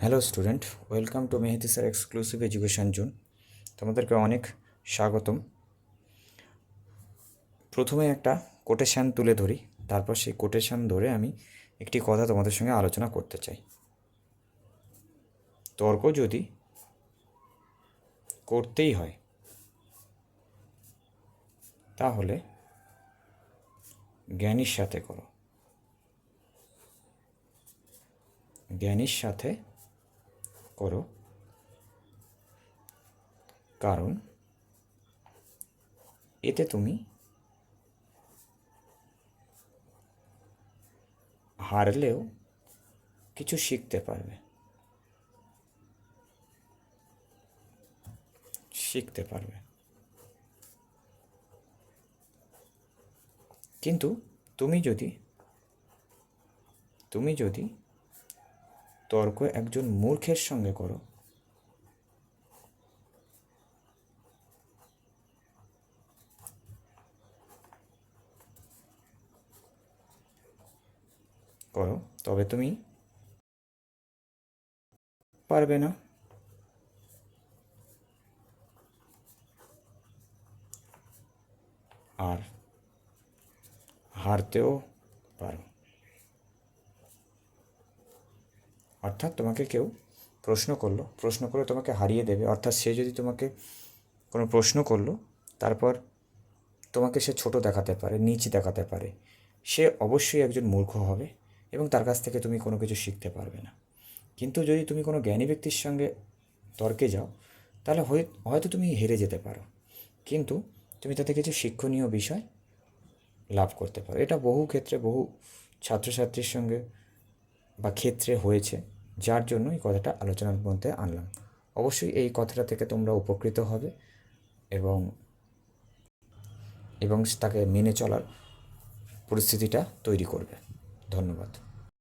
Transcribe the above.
Hello student, welcome to Mehedi sir exclusive education zone. তোমাদেরকে অনেক স্বাগতম। প্রথমে একটা কোটেশান তুলে ধরি, তারপর সেই কোটেশান ধরে আমি একটি কথা তোমাদের সঙ্গে আলোচনা করতে চাই। তর্ক যদি করতেই হয়, তাহলে জ্ঞানীর সাথে করো। জ্ঞানীর সাথে করো। কারণ এতে তুমি হারলেও কিছু শিখতে পারবে। শিখতে পারবে। কিন্তু তুমি যদি তুমি যদি তর্ক একজন মূর্খের সঙ্গে করো। করো তবে তুমি পারবে না। আর হারতেও পারো। অর্থাৎ তোমাকে কেউ প্রশ্ন করল, প্রশ্ন করে তোমাকে হারিয়ে দেবে। অর্থাৎ সে যদি তোমাকে কোনো প্রশ্ন করল, তারপর তোমাকে সে ছোট দেখাতে পারে, নিচ দেখাতে পারে। সে অবশ্যই একজন মূর্খ হবে এবং তার কাছ থেকে তুমি কোনো কিছু শিখতে পারবে না। কিন্তু যদি তুমি কোনো জ্ঞানী ব্যক্তির সঙ্গে তর্কে যাও, তাহলে হয়- হয়তো তুমি হেরে যেতে পারো। কিন্তু তুমি তাতে কিছু শিক্ষণীয় বিষয় লাভ করতে পারো। এটা বহু ক্ষেত্রে বহু ছাত্রছাত্রীর সঙ্গে বা ক্ষেত্রে হয়েছে। যার জন্য এই কথাটা আলোচনার মধ্যে আনলাম। অবশ্যই এই কথাটা থেকে তোমরা উপকৃত হবে এবং এবং তাকে মেনে চলার পরিস্থিতিটা তৈরি করবে। ধন্যবাদ।